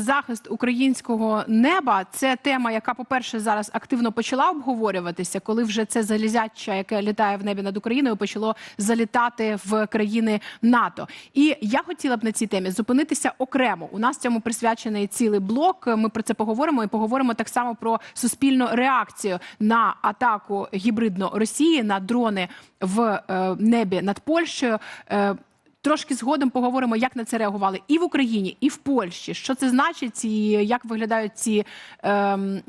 Захист українського неба це тема, яка, по-перше, зараз активно почала обговорюватися, коли вже це залізяча, яке літає в небі над Україною, почало залітати в країни НАТО. І я хотіла б на цій темі зупинитися окремо. У нас цьому присвячений цілий блок. Ми про це поговоримо і поговоримо так само про суспільну реакцію на атаку гібридно Росії на дрони в е, небі над Польщею. Трошки згодом поговоримо, як на це реагували і в Україні, і в Польщі. Що це значить, і як виглядають ці ем,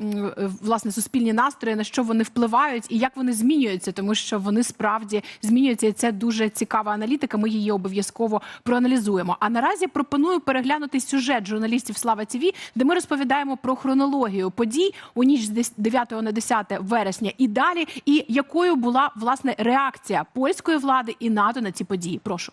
власне суспільні настрої, на що вони впливають, і як вони змінюються, тому що вони справді змінюються. І це дуже цікава аналітика. Ми її обов'язково проаналізуємо. А наразі пропоную переглянути сюжет журналістів Слава ТІВІ, де ми розповідаємо про хронологію подій у ніч з 9 на 10 вересня і далі, і якою була власне реакція польської влади і НАТО на ці події. Прошу.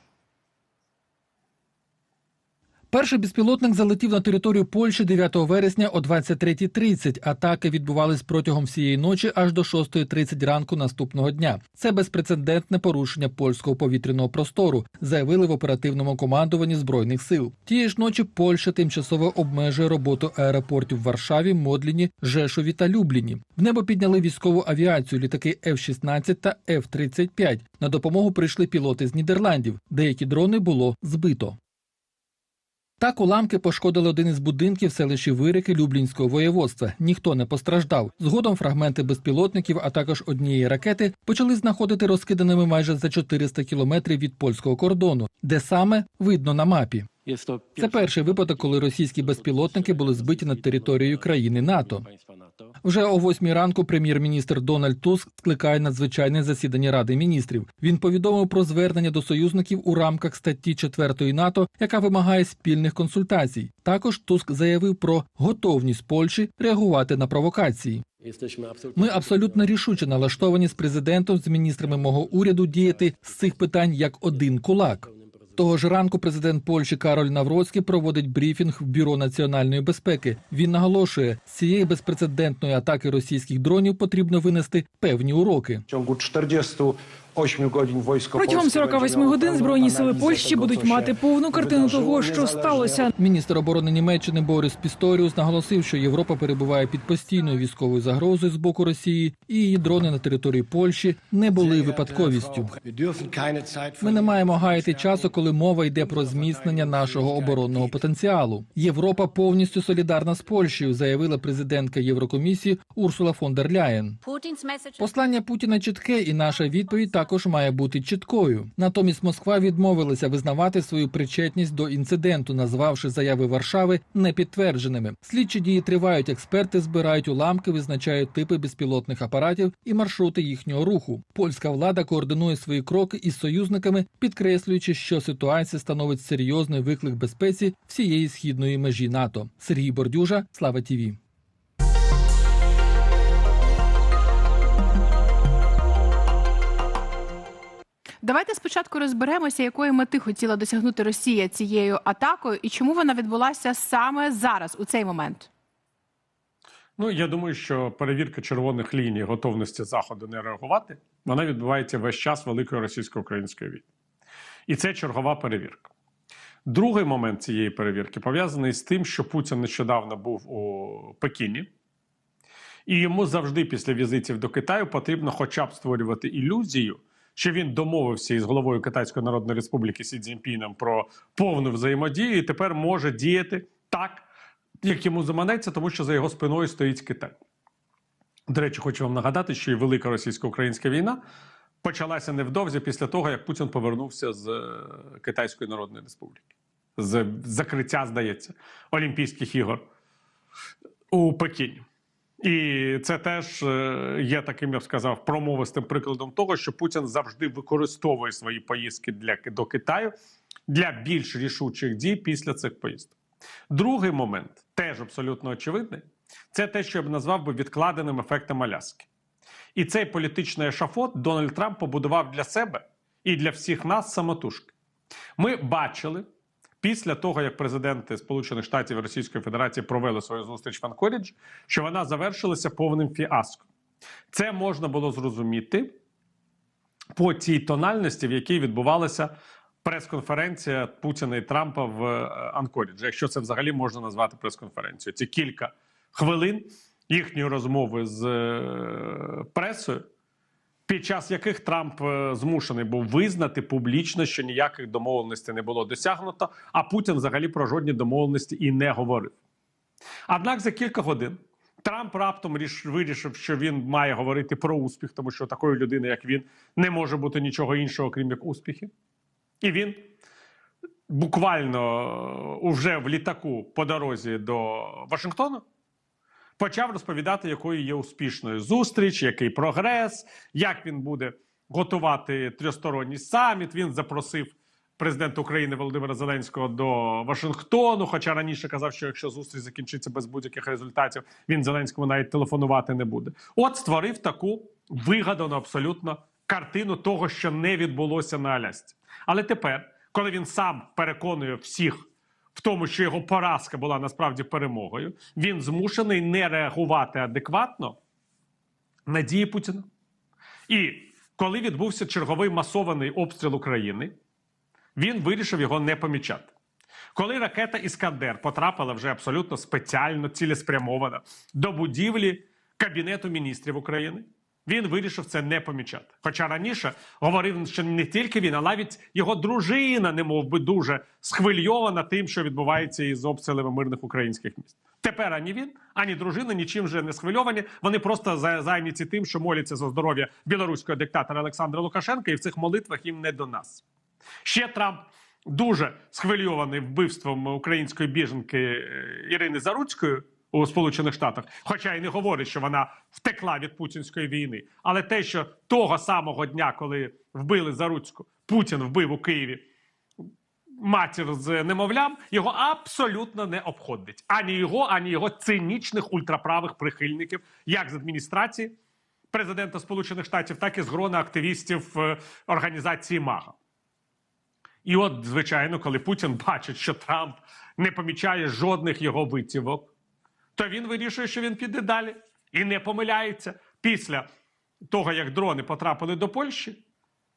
Перший безпілотник залетів на територію Польщі 9 вересня о 23.30. Атаки відбувались протягом всієї ночі аж до 6.30 ранку наступного дня. Це безпрецедентне порушення польського повітряного простору, заявили в оперативному командуванні збройних сил. Тієї ж ночі Польща тимчасово обмежує роботу аеропортів в Варшаві, Модліні, Жешові та Любліні. В небо підняли військову авіацію, літаки F-16 та F-35. На допомогу прийшли пілоти з Нідерландів. Деякі дрони було збито. Так уламки пошкодили один із будинків селищі Вирики Люблінського воєводства. Ніхто не постраждав. Згодом фрагменти безпілотників, а також однієї ракети, почали знаходити розкиданими майже за 400 кілометрів від польського кордону, де саме видно на мапі. Це перший випадок, коли російські безпілотники були збиті над територією країни НАТО. NATO. Вже о восьмій ранку прем'єр-міністр Дональд Туск скликає надзвичайне засідання Ради міністрів. Він повідомив про звернення до союзників у рамках статті 4 НАТО, яка вимагає спільних консультацій. Також Туск заявив про готовність Польщі реагувати на провокації. Ми абсолютно рішуче налаштовані з президентом, з міністрами мого уряду діяти з цих питань як один кулак. Того ж ранку президент Польщі Кароль Навроцький проводить брифінг в бюро національної безпеки. Він наголошує, з цієї безпрецедентної атаки російських дронів потрібно винести певні уроки. Чому ciągu 48 godzin wojsko Протягом polskie 48 będzie miało годин збройні сили Польщі будуть мати повну картину того, що сталося. Міністр оборони Німеччини Борис Пісторіус наголосив, що Європа перебуває під постійною військовою загрозою з боку Росії, і її дрони на території Польщі не були випадковістю. Ми не маємо гаяти часу, коли мова йде про зміцнення нашого оборонного потенціалу. Європа повністю солідарна з Польщею, заявила президентка Єврокомісії Урсула фон дер Ляєн. Послання Путіна чітке, і наша відповідь також має бути чіткою. Натомість Москва відмовилася визнавати свою причетність до інциденту, назвавши заяви Варшави непідтвердженими. Слідчі дії тривають. Експерти збирають уламки, визначають типи безпілотних апаратів і маршрути їхнього руху. Польська влада координує свої кроки із союзниками, підкреслюючи, що ситуація становить серйозний виклик безпеці всієї східної межі НАТО. Сергій Бордюжа, Слава Тіві. Давайте спочатку розберемося, якої мети хотіла досягнути Росія цією атакою, і чому вона відбулася саме зараз, у цей момент. Ну я думаю, що перевірка червоних ліній готовності заходу не реагувати вона відбувається весь час великої російсько-української війни, і це чергова перевірка. Другий момент цієї перевірки пов'язаний з тим, що Путін нещодавно був у Пекіні, і йому завжди після візитів до Китаю потрібно хоча б створювати ілюзію, що він домовився із головою Китайської Народної Республіки Сі Цзіньпіном про повну взаємодію, і тепер може діяти так, як йому заманеться, тому що за його спиною стоїть Китай. До речі, хочу вам нагадати, що і велика російсько-українська війна почалася невдовзі після того, як Путін повернувся з е, Китайської Народної Республіки, з закриття, здається, Олімпійських ігор у Пекіні. І це теж е, є таким, я б сказав, промовистим прикладом того, що Путін завжди використовує свої поїздки для до Китаю для більш рішучих дій після цих поїздок. Другий момент, теж абсолютно очевидний, це те, що я б назвав би відкладеним ефектом Аляски. І цей політичний ешафот Дональд Трамп побудував для себе і для всіх нас самотужки. Ми бачили після того, як президенти Сполучених Штатів і Російської Федерації провели свою зустріч в Анкоріджі, що вона завершилася повним фіаско. Це можна було зрозуміти по тій тональності, в якій відбувалася прес-конференція Путіна і Трампа в е, Анкоріджі, якщо це взагалі можна назвати прес-конференцією. Ці кілька хвилин їхньої розмови з е, пресою, під час яких Трамп е, змушений був визнати публічно, що ніяких домовленостей не було досягнуто, а Путін взагалі про жодні домовленості і не говорив. Однак за кілька годин Трамп раптом вирішив, що він має говорити про успіх, тому що такої людини, як він, не може бути нічого іншого, крім як успіхи. І він буквально е, уже в літаку по дорозі до Вашингтону почав розповідати, якою є успішною зустріч, який прогрес, як він буде готувати трьохсторонній саміт. Він запросив президента України Володимира Зеленського до Вашингтону. Хоча раніше казав, що якщо зустріч закінчиться без будь-яких результатів, він Зеленському навіть телефонувати не буде. От створив таку вигадану абсолютно картину того, що не відбулося на Алясці. Але тепер, коли він сам переконує всіх в тому, що його поразка була насправді перемогою, він змушений не реагувати адекватно на дії Путіна. І коли відбувся черговий масований обстріл України, він вирішив його не помічати. Коли ракета Іскандер потрапила вже абсолютно спеціально цілеспрямовано до будівлі Кабінету міністрів України, він вирішив це не помічати. Хоча раніше говорив, що не тільки він, а навіть його дружина, не мов би дуже схвильована тим, що відбувається із обстрілами мирних українських міст. Тепер ані він, ані дружина нічим вже не схвильовані. Вони просто за- зайняті тим, що моляться за здоров'я білоруського диктатора Олександра Лукашенка, і в цих молитвах їм не до нас. Ще Трамп дуже схвильований вбивством української біженки е, Ірини Заруцької у Сполучених Штатах, хоча й не говорить, що вона втекла від путінської війни. Але те, що того самого дня, коли вбили Заруцьку, Путін вбив у Києві матір з немовлям, його абсолютно не обходить ані його, ані його цинічних ультраправих прихильників, як з адміністрації президента Сполучених Штатів, так і з грона активістів е, організації МАГА. І от, звичайно, коли Путін бачить, що Трамп не помічає жодних його витівок, то він вирішує, що він піде далі і не помиляється після того, як дрони потрапили до Польщі,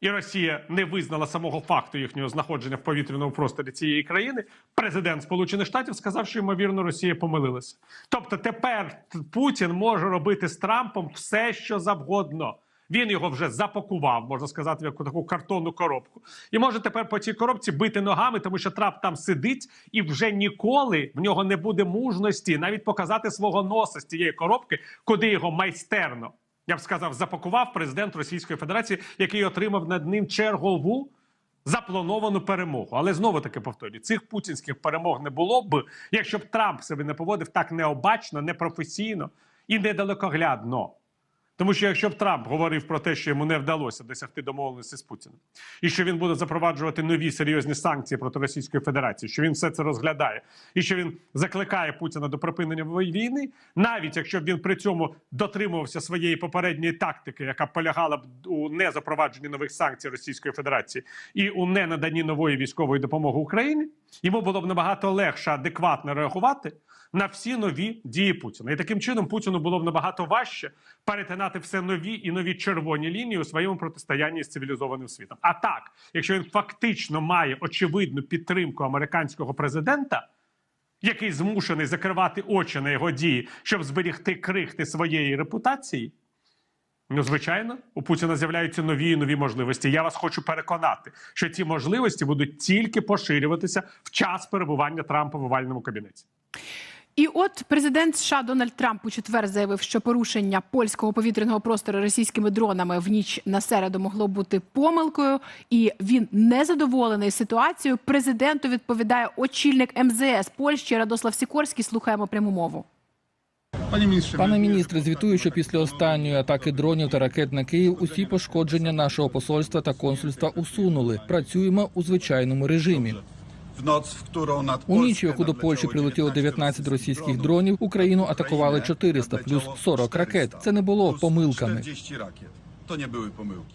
і Росія не визнала самого факту їхнього знаходження в повітряному просторі цієї країни. Президент Сполучених Штатів сказав, що ймовірно Росія помилилася. Тобто тепер Путін може робити з Трампом все, що завгодно. Він його вже запакував, можна сказати, в яку таку картонну коробку, і може тепер по цій коробці бити ногами, тому що Трамп там сидить, і вже ніколи в нього не буде мужності навіть показати свого носа з цієї коробки, куди його майстерно. Я б сказав, запакував президент Російської Федерації, який отримав над ним чергову заплановану перемогу. Але знову таки повторюю, цих путінських перемог не було б, якщо б Трамп себе не поводив так необачно, непрофесійно і недалекоглядно. Тому що якщо б Трамп говорив про те, що йому не вдалося досягти домовленості з Путіним, і що він буде запроваджувати нові серйозні санкції проти Російської Федерації, що він все це розглядає, і що він закликає Путіна до припинення війни, навіть якщо б він при цьому дотримувався своєї попередньої тактики, яка полягала б у незапровадженні нових санкцій Російської Федерації і у ненаданні нової військової допомоги Україні, йому було б набагато легше адекватно реагувати на всі нові дії Путіна. І таким чином Путіну було б набагато важче перетинати все нові і нові червоні лінії у своєму протистоянні з цивілізованим світом. А так, якщо він фактично має очевидну підтримку американського президента, який змушений закривати очі на його дії, щоб зберігти крихти своєї репутації. Ну, звичайно, у Путіна з'являються нові і нові можливості. Я вас хочу переконати, що ці можливості будуть тільки поширюватися в час перебування Трампа в овальному кабінеті. І от президент США Дональд Трамп у четвер заявив, що порушення польського повітряного простору російськими дронами в ніч на середу могло бути помилкою, і він незадоволений ситуацією. Президенту відповідає очільник МЗС Польщі Радослав Сікорський. Слухаємо пряму мову. Пане міністре, Пане міністре, звітую, що після останньої атаки дронів та ракет на Київ усі пошкодження нашого посольства та консульства усунули. Працюємо у звичайному режимі. У ніч, яку до Польщі прилетіло 19 російських дронів, Україну атакували 400 плюс 40 ракет. Це не було помилками. 40 не були помилки.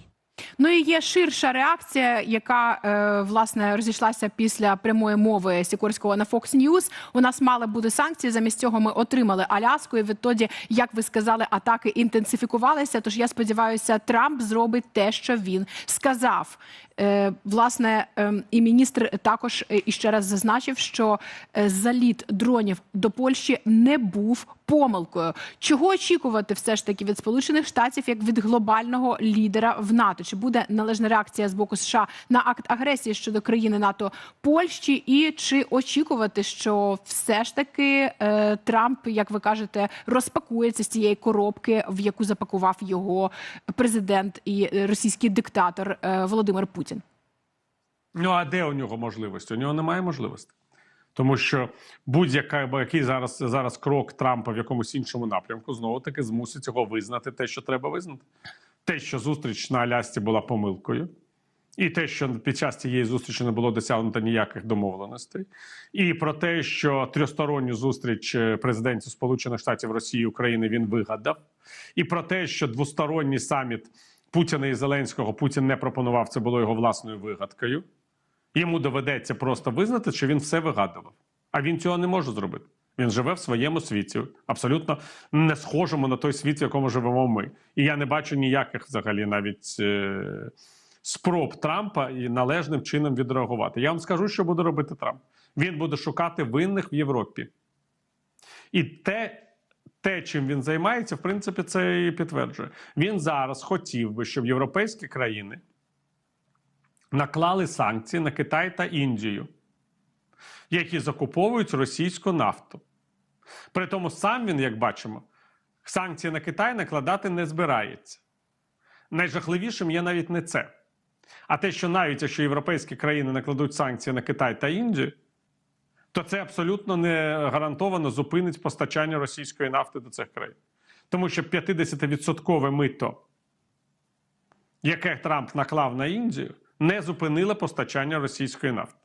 Ну і є ширша реакція, яка е, власне розійшлася після прямої мови Сікорського на Fox News. У нас мали бути санкції. Замість цього ми отримали Аляску. І відтоді, як ви сказали, атаки інтенсифікувалися. Тож я сподіваюся, Трамп зробить те, що він сказав. Е, власне, е, і міністр також е, іще раз зазначив, що е, заліт дронів до Польщі не був помилкою. Чого очікувати все ж таки від Сполучених Штатів як від глобального лідера в НАТО? Чи буде належна реакція з боку США на акт агресії щодо країни НАТО Польщі? І чи очікувати, що все ж таки е, Трамп, як ви кажете, розпакується з цієї коробки, в яку запакував його президент і е, російський диктатор е, Володимир Путін? Ну а де у нього можливості? У нього немає можливості. Тому що будь-який зараз, зараз крок Трампа в якомусь іншому напрямку знову таки змусить його визнати те, що треба визнати. Те, що зустріч на Алясці була помилкою, і те, що під час цієї зустрічі не було досягнуто ніяких домовленостей, і про те, що трьохсторонню зустріч е, президентів Сполучених Штатів Росії і України він вигадав, і про те, що двосторонній саміт Путіна і Зеленського Путін не пропонував, це було його власною вигадкою. Йому доведеться просто визнати, що він все вигадував. А він цього не може зробити. Він живе в своєму світі, абсолютно не схожому на той світ, в якому живемо ми. І я не бачу ніяких взагалі навіть е- спроб Трампа і належним чином відреагувати. Я вам скажу, що буде робити Трамп. Він буде шукати винних в Європі. І те, те, чим він займається, в принципі, це і підтверджує. Він зараз хотів би, щоб європейські країни наклали санкції на Китай та Індію, які закуповують російську нафту. При тому сам він, як бачимо, санкції на Китай накладати не збирається. Найжахливішим є навіть не це. А те, що навіть якщо європейські країни накладуть санкції на Китай та Індію, то це абсолютно не гарантовано зупинить постачання російської нафти до цих країн. Тому що 50% мито, яке Трамп наклав на Індію, не зупинило постачання російської нафти.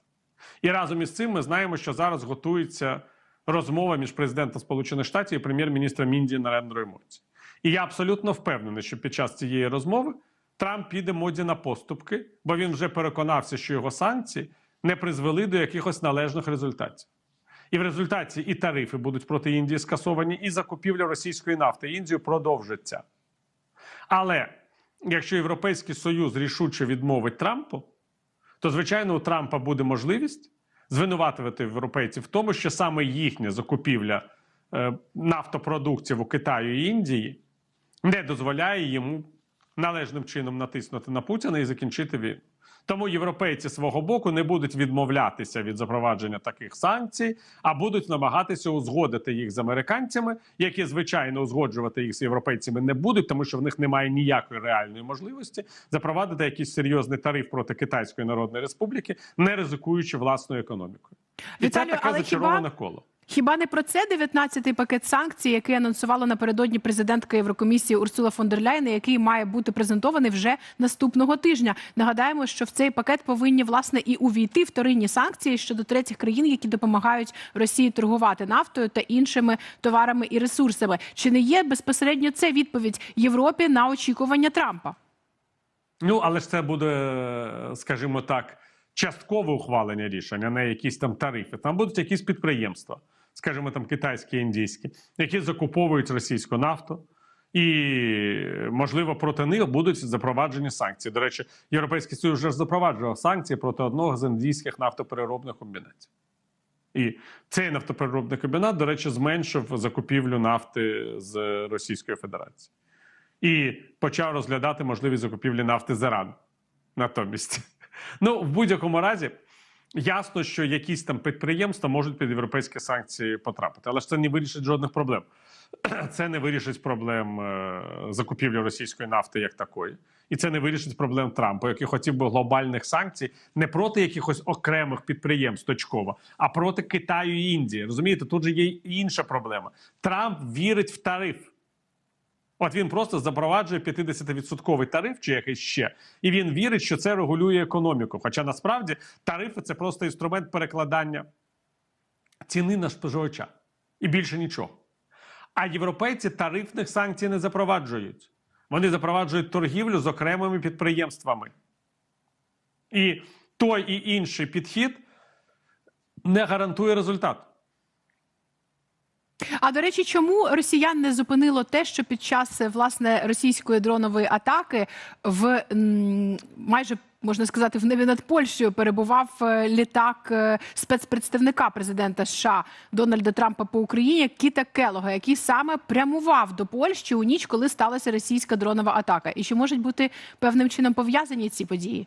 І разом із цим ми знаємо, що зараз готується розмова між президентом Сполучених Штатів і прем'єр-міністром Індії Нарендрою Моді. І я абсолютно впевнений, що під час цієї розмови Трамп піде моді на поступки, бо він вже переконався, що його санкції не призвели до якихось належних результатів. І в результаті і тарифи будуть проти Індії скасовані, і закупівля російської нафти Індію продовжиться. Але якщо Європейський Союз рішуче відмовить Трампу, то звичайно у Трампа буде можливість звинуватувати європейців в тому, що саме їхня закупівля е, нафтопродуктів у Китаю і Індії не дозволяє йому належним чином натиснути на Путіна і закінчити війну. Тому європейці свого боку не будуть відмовлятися від запровадження таких санкцій, а будуть намагатися узгодити їх з американцями, які звичайно узгоджувати їх з європейцями не будуть, тому що в них немає ніякої реальної можливості запровадити якийсь серйозний тариф проти Китайської Народної Республіки, не ризикуючи власною економікою. І Віталію, це таке зачароване хіба- коло. Хіба не про це 19-й пакет санкцій, який анонсувала напередодні президентка Єврокомісії Урсула фон дер Ляйн, який має бути презентований вже наступного тижня? Нагадаємо, що в цей пакет повинні власне і увійти вторинні санкції щодо третіх країн, які допомагають Росії торгувати нафтою та іншими товарами і ресурсами. Чи не є безпосередньо це відповідь Європі на очікування Трампа? Ну, але ж це буде, скажімо так, часткове ухвалення рішення, не якісь там тарифи. Там будуть якісь підприємства, скажімо, там китайські, індійські, які закуповують російську нафту. І, можливо, проти них будуть запроваджені санкції. До речі, Європейський Союз вже запроваджував санкції проти одного з індійських нафтопереробних комбінатів. І цей нафтопереробний комбінат, до речі, зменшив закупівлю нафти з Російської Федерації і почав розглядати можливість закупівлі нафти з Ірану натомість. Ну, в будь-якому разі, ясно, що якісь там підприємства можуть під європейські санкції потрапити, але ж це не вирішить жодних проблем. Це не вирішить проблем е, закупівлі російської нафти як такої, і це не вирішить проблем Трампа, який хотів би глобальних санкцій не проти якихось окремих підприємств точково, а проти Китаю і Індії. Розумієте, тут же є інша проблема. Трамп вірить в тариф. От він просто запроваджує 50% тариф чи якийсь ще, і він вірить, що це регулює економіку. Хоча насправді тарифи це просто інструмент перекладання ціни на споживача і більше нічого. А європейці тарифних санкцій не запроваджують. Вони запроваджують торгівлю з окремими підприємствами. І той і інший підхід не гарантує результат. А до речі, чому росіян не зупинило те, що під час е, власне російської дронової атаки в майже можна сказати в небі над Польщею перебував е, літак е, спецпредставника президента США Дональда Трампа по Україні Кіта Келога, який саме прямував до Польщі у ніч, коли сталася російська дронова атака, і чи можуть бути певним чином пов'язані ці події?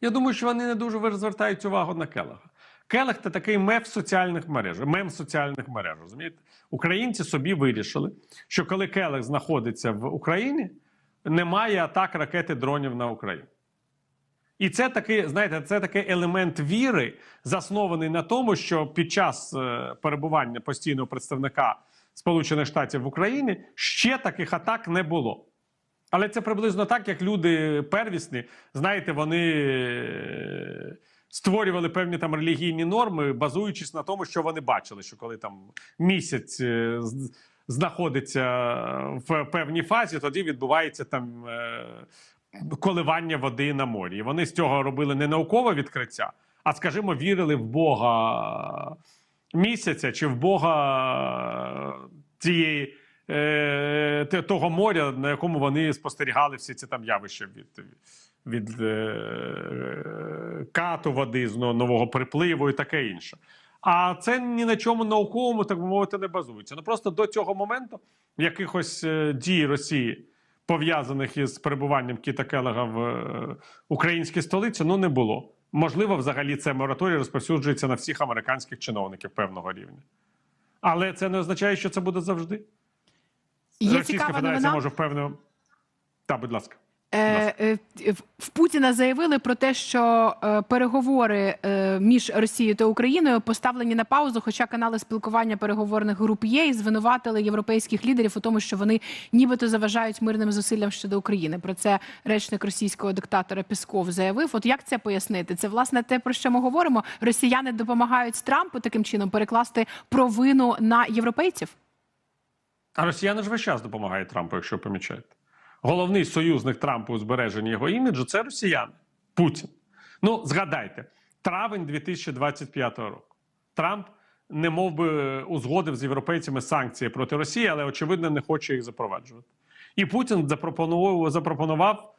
Я думаю, що вони не дуже звертають увагу на Келега. Келег це такий мем соціальних мереж, мем соціальних мереж. Розумієте? Українці собі вирішили, що коли Келег знаходиться в Україні, немає атак ракети дронів на Україну. І це такий, знаєте, це такий елемент віри, заснований на тому, що під час е, перебування постійного представника Сполучених Штатів в Україні ще таких атак не було. Але це приблизно так, як люди первісні, знаєте, вони е, створювали певні там релігійні норми, базуючись на тому, що вони бачили, що коли там місяць е, знаходиться в певній фазі, тоді відбувається там е, коливання води на морі. І вони з цього робили не наукове відкриття, а, скажімо, вірили в Бога місяця чи в Бога тієї е, того моря, на якому вони спостерігали всі ці там явища від, від е, кату води з нового припливу і таке інше. А це ні на чому науковому, так би мовити, не базується. Ну просто до цього моменту якихось е, дій Росії, пов'язаних із перебуванням Кіта Келега в е, українській столиці, ну не було. Можливо, взагалі це мораторій розповсюджується на всіх американських чиновників певного рівня. Але це не означає, що це буде завжди. Є Російська цікава Федерація новина. може впевнено. Так, будь ласка. Е, е, в- в Путіна заявили про те, що е, переговори е, між Росією та Україною поставлені на паузу, хоча канали спілкування переговорних груп є, і звинуватили європейських лідерів у тому, що вони нібито заважають мирним зусиллям щодо України. Про це речник російського диктатора Пісков заявив. От як це пояснити? Це власне те, про що ми говоримо. Росіяни допомагають Трампу таким чином перекласти провину на європейців. А росіяни ж весь час допомагають Трампу, якщо помічаєте. Головний союзник Трампа у збереженні його іміджу це росіяни. Путін. Ну, згадайте, травень 2025 року. Трамп не мов би узгодив з європейцями санкції проти Росії, але очевидно не хоче їх запроваджувати. І Путін запропонував, запропонував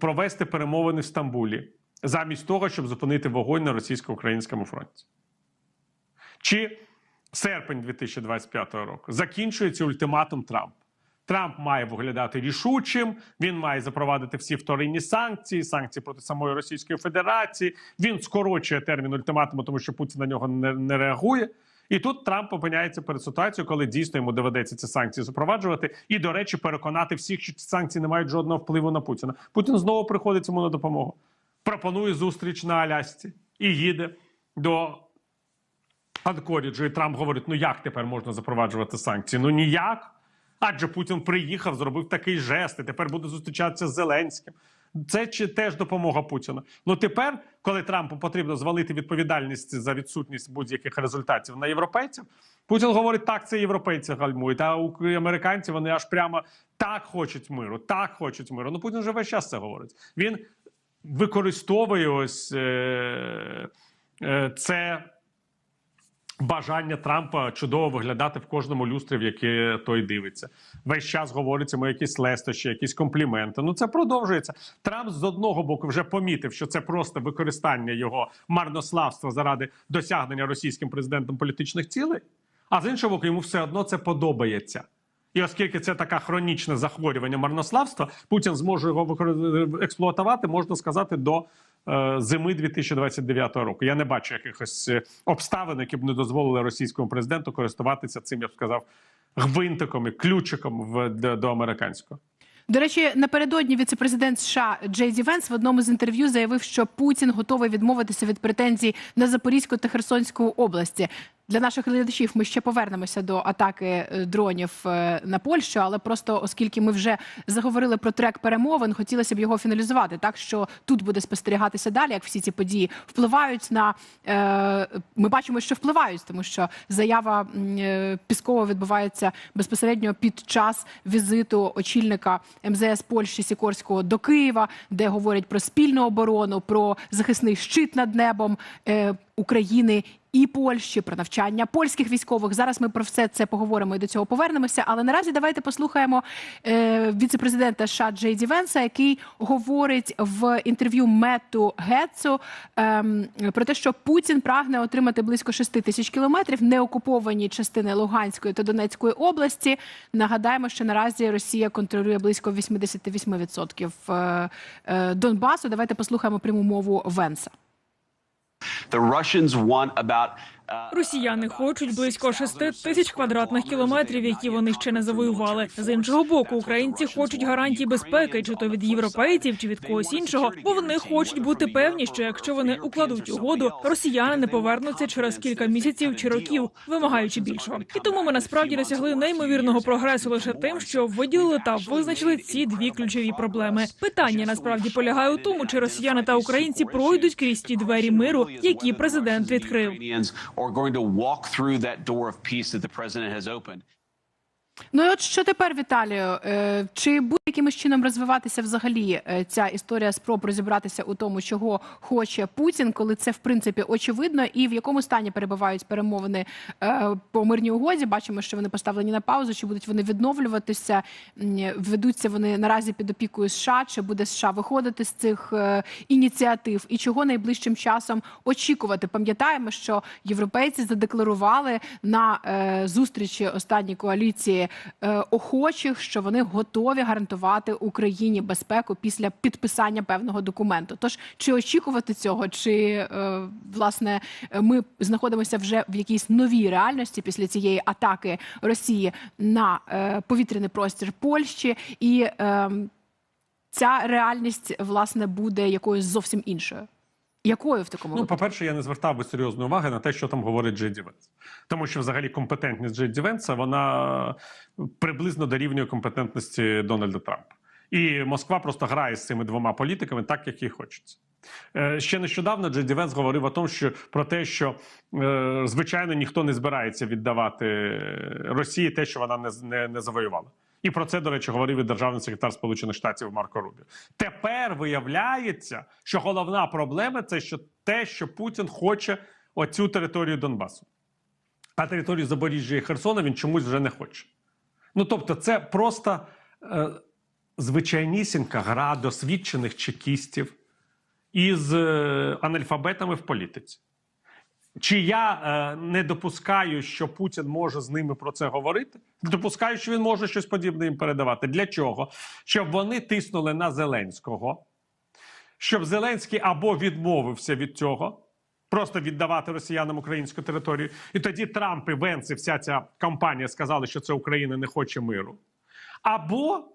провести перемовини в Стамбулі замість того, щоб зупинити вогонь на російсько-українському фронті. Чи серпень 2025 року закінчується ультиматум Трампа. Трамп має виглядати рішучим. Він має запровадити всі вторинні санкції, санкції проти самої Російської Федерації. Він скорочує термін ультиматуму, тому що Путін на нього не, не реагує. І тут Трамп опиняється перед ситуацією, коли дійсно йому доведеться ці санкції запроваджувати, і, до речі, переконати всіх, що ці санкції не мають жодного впливу на Путіна. Путін знову приходить йому на допомогу. Пропонує зустріч на Алясці і їде до Анкоріджу. І Трамп говорить: ну як тепер можна запроваджувати санкції? Ну ніяк. Адже Путін приїхав, зробив такий жест, і тепер буде зустрічатися з Зеленським. Це чи теж допомога Путіна? Ну тепер, коли Трампу потрібно звалити відповідальність за відсутність будь-яких результатів на європейців, Путін говорить, так це європейці гальмують. А у- американці вони аж прямо так хочуть миру, так хочуть миру. Ну Путін вже весь час це говорить. Він використовує ось е, е, це бажання Трампа чудово виглядати в кожному люстрі, в яке той дивиться. Весь час говориться ми якісь лестощі, якісь компліменти. Ну це продовжується. Трамп з одного боку вже помітив, що це просто використання його марнославства заради досягнення російським президентом політичних цілей. А з іншого боку, йому все одно це подобається. І оскільки це таке хронічне захворювання марнославства, Путін зможе його експлуатувати, можна сказати, до зими 2029 року. Я не бачу якихось е, обставин, які б не дозволили російському президенту користуватися цим, я б сказав, гвинтиком і ключиком в, до, до американського. До речі, напередодні віцепрезидент США Джей Ді Венс в одному з інтерв'ю заявив, що Путін готовий відмовитися від претензій на Запорізьку та Херсонську області. Для наших глядачів ми ще повернемося до атаки е, дронів е, на Польщу, але просто оскільки ми вже заговорили про трек перемовин, хотілося б його фіналізувати. Так що тут буде спостерігатися далі, як всі ці події впливають на е, ми бачимо, що впливають, тому що заява Піскова відбувається безпосередньо під час візиту очільника МЗС Польщі Сікорського до Києва, де говорять про спільну оборону, про захисний щит над небом України і Польщі, про навчання польських військових. Зараз ми про все це поговоримо і до цього повернемося. Але наразі давайте послухаємо е, віцепрезидента США Джей Венса, який говорить в інтерв'ю Мету Гетцу ем, про те, що Путін прагне отримати близько 6 тисяч кілометрів неокуповані частини Луганської та Донецької області. Нагадаємо, що наразі Росія контролює близько 88% е, е, Донбасу. Давайте послухаємо пряму мову Венса. The Russians want about Росіяни хочуть близько 6 тисяч квадратних кілометрів, які вони ще не завоювали. З іншого боку, українці хочуть гарантій безпеки, чи то від європейців, чи від когось іншого, бо вони хочуть бути певні, що якщо вони укладуть угоду, росіяни не повернуться через кілька місяців чи років, вимагаючи більшого. І тому ми насправді досягли неймовірного прогресу лише тим, що виділили та визначили ці дві ключові проблеми. Питання насправді полягає у тому, чи росіяни та українці пройдуть крізь ті двері миру, які президент відкрив. Are going to walk through that door of peace that the president has opened. Ну і от що тепер, Віталію? Е, Чи буде якимось чином розвиватися взагалі е, ця історія спроб розібратися у тому, чого хоче Путін, коли це в принципі очевидно, і в якому стані перебувають перемовини е, по мирній угоді? Бачимо, що вони поставлені на паузу. Чи будуть вони відновлюватися? Ведуться вони наразі під опікою США? Чи буде США виходити з цих ініціатив? І чого найближчим часом очікувати? Пам'ятаємо, що європейці задекларували на зустрічі останньої коаліції е, охочих, що вони готові гарантувати Україні безпеку після підписання певного документу. Тож чи очікувати цього, чи е, власне ми знаходимося вже в якійсь новій реальності після цієї атаки Росії на е, повітряний простір Польщі і. Е, Ця реальність власне буде якоюсь зовсім іншою. Якою в такому Ну, випадку? по-перше, я не звертав би серйозної уваги на те, що там говорить Джей Ді Венс. Тому що взагалі компетентність Джей Ді Венса, вона приблизно дорівнює компетентності Дональда Трампа. І Москва просто грає з цими двома політиками так, як їй хочеться. Е, Ще нещодавно Джей Ді Венс говорив о тому, що про те, що е, звичайно ніхто не збирається віддавати Росії те, що вона не, не, не завоювала. І про це, до речі, говорив і державний секретар Сполучених Штатів Марко Рубіо. Тепер виявляється, що головна проблема це що те, що Путін хоче оцю територію Донбасу. А територію Запоріжжя і Херсона він чомусь вже не хоче. Ну тобто, це просто е, звичайнісінька гра досвідчених чекістів із е, анальфабетами в політиці. Чи я е, не допускаю, що Путін може з ними про це говорити? Допускаю, що він може щось подібне їм передавати. Для чого? Щоб вони тиснули на Зеленського, щоб Зеленський або відмовився від цього, просто віддавати росіянам українську територію. І тоді Трамп і Венс і вся ця кампанія сказали, що це Україна не хоче миру. Або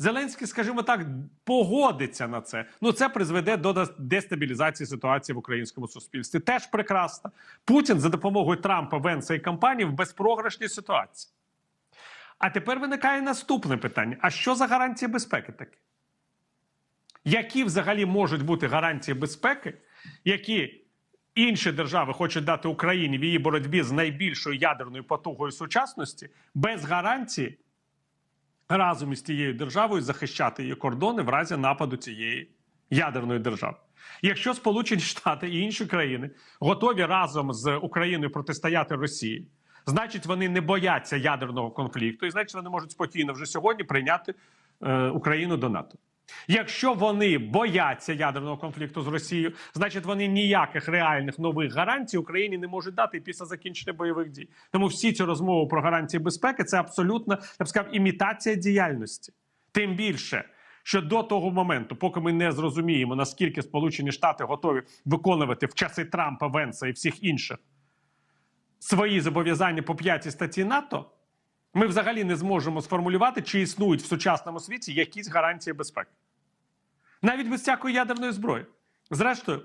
Зеленський, скажімо так, погодиться на це. Ну це призведе до дестабілізації ситуації в українському суспільстві. Теж прекрасно. Путін за допомогою Трампа, Венса і компанії в безпрограшній ситуації. А тепер виникає наступне питання: а що за гарантії безпеки такі? Які взагалі можуть бути гарантії безпеки, які інші держави хочуть дати Україні в її боротьбі з найбільшою ядерною потугою сучасності без гарантії разом із тією державою захищати її кордони в разі нападу цієї ядерної держави. Якщо Сполучені Штати і інші країни готові разом з Україною протистояти Росії, значить вони не бояться ядерного конфлікту, і значить вони можуть спокійно вже сьогодні прийняти е, Україну до НАТО. Якщо вони бояться ядерного конфлікту з Росією, значить вони ніяких реальних нових гарантій Україні не можуть дати після закінчення бойових дій. Тому всі ці розмови про гарантії безпеки це абсолютно я б сказав, імітація діяльності. Тим більше, що до того моменту, поки ми не зрозуміємо, наскільки Сполучені Штати готові виконувати в часи Трампа, Венса і всіх інших свої зобов'язання по п'ятій статті НАТО, ми взагалі не зможемо сформулювати, чи існують в сучасному світі якісь гарантії безпеки. Навіть без всякої ядерної зброї. Зрештою,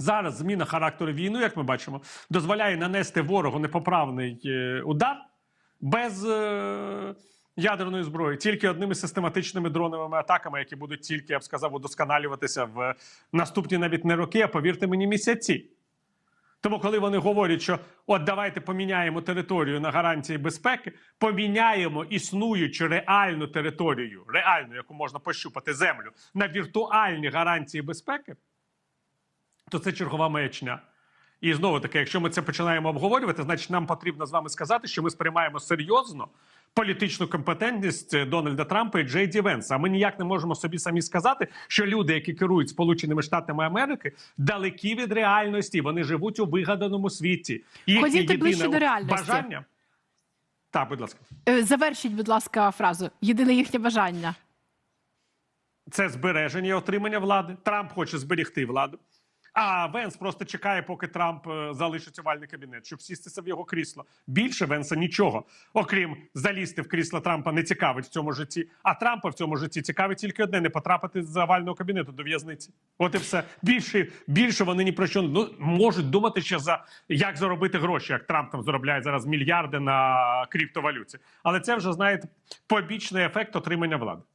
Зараз зміна характеру війни, як ми бачимо, дозволяє нанести ворогу непоправний е, удар без е, ядерної зброї, тільки одними систематичними дроновими атаками, які будуть тільки, я б сказав, удосконалюватися в наступні навіть не роки, а повірте мені, місяці. Тому, коли вони говорять, що от давайте поміняємо територію на гарантії безпеки, поміняємо існуючу реальну територію, реальну, яку можна пощупати землю, на віртуальні гарантії безпеки, то це чергова маячня. І знову таки, якщо ми це починаємо обговорювати, значить нам потрібно з вами сказати, що ми сприймаємо серйозно політичну компетентність Дональда Трампа і Джей Ді Венса. А ми ніяк не можемо собі самі сказати, що люди, які керують Сполученими Штатами Америки, далекі від реальності. Вони живуть у вигаданому світі. Їхнє Ходіть ближче до реальності. бажання. Так, будь ласка. Е, Завершіть, будь ласка, фразу. Єдине їхнє бажання. це збереження і отримання влади. Трамп хоче зберегти владу. А Венс просто чекає, поки Трамп е, залишить овальний кабінет, щоб сістися в його крісло. Більше Венса нічого, окрім залізти в крісло Трампа, не цікавить в цьому житті. А Трампа в цьому житті цікавить тільки одне: не потрапити з овального кабінету до в'язниці. От і все. Більше, більше вони ні про що ну, можуть думати ще за як заробити гроші, як Трамп там заробляє зараз мільярди на криптовалюті. Але це вже знаєте побічний ефект отримання влади.